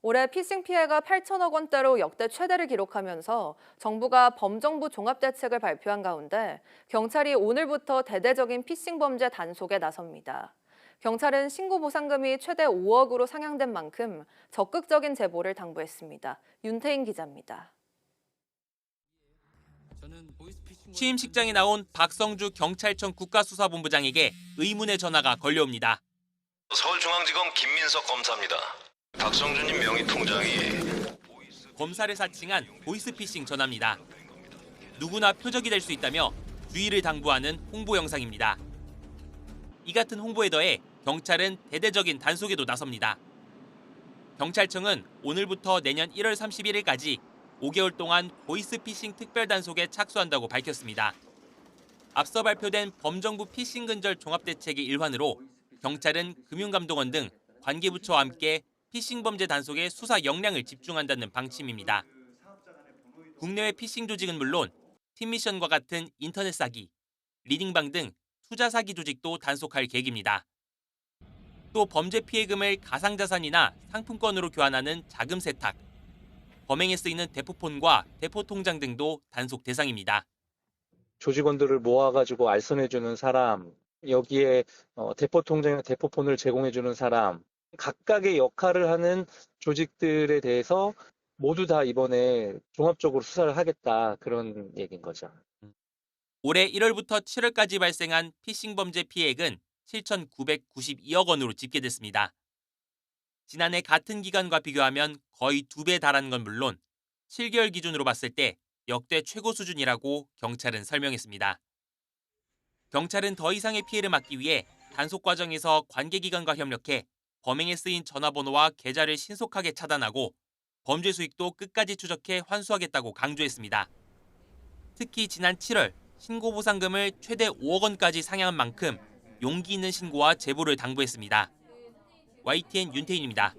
올해 피싱 피해가 8천억 원대로 역대 최대를 기록하면서 정부가 범정부 종합대책을 발표한 가운데 경찰이 오늘부터 대대적인 피싱 범죄 단속에 나섭니다. 경찰은 신고 보상금이 최대 5억으로 상향된 만큼 적극적인 제보를 당부했습니다. 윤태인 기자입니다. 취임식장에 나온 박성주 경찰청 국가수사본부장에게 의문의 전화가 걸려옵니다. 서울중앙지검 김민석 검사입니다. 박성준님 명의 통장이 검사를 사칭한 보이스피싱 전화입니다. 누구나 표적이 될 수 있다며 주의를 당부하는 홍보 영상입니다. 이 같은 홍보에 더해 경찰은 대대적인 단속에도 나섭니다. 경찰청은 오늘부터 내년 1월 31일까지 5개월 동안 보이스피싱 특별단속에 착수한다고 밝혔습니다. 앞서 발표된 범정부 피싱 근절 종합대책의 일환으로 경찰은 금융감독원 등 관계부처와 함께 피싱 범죄 단속에 수사 역량을 집중한다는 방침입니다. 국내외 피싱 조직은 물론 팀미션과 같은 인터넷 사기, 리딩방 등 투자 사기 조직도 단속할 계획입니다. 또 범죄 피해금을 가상자산이나 상품권으로 교환하는 자금 세탁, 범행에 쓰이는 대포폰과 대포통장 등도 단속 대상입니다. 조직원들을 모아가지고 알선해주는 사람, 여기에 어, 대포 통장이나 대포폰을 제공해주는 사람, 각각의 역할을 하는 조직들에 대해서 모두 다 이번에 종합적으로 수사를 하겠다 그런 얘기인 거죠. 올해 1월부터 7월까지 발생한 피싱 범죄 피해액은 7,992억 원으로 집계됐습니다. 지난해 같은 기간과 비교하면 거의 두 배 달하는 건 물론 7개월 기준으로 봤을 때 역대 최고 수준이라고 경찰은 설명했습니다. 경찰은 더 이상의 피해를 막기 위해 단속 과정에서 관계기관과 협력해 범행에 쓰인 전화번호와 계좌를 신속하게 차단하고 범죄 수익도 끝까지 추적해 환수하겠다고 강조했습니다. 특히 지난 7월 신고 보상금을 최대 5억 원까지 상향한 만큼 용기 있는 신고와 제보를 당부했습니다. YTN 윤태인입니다.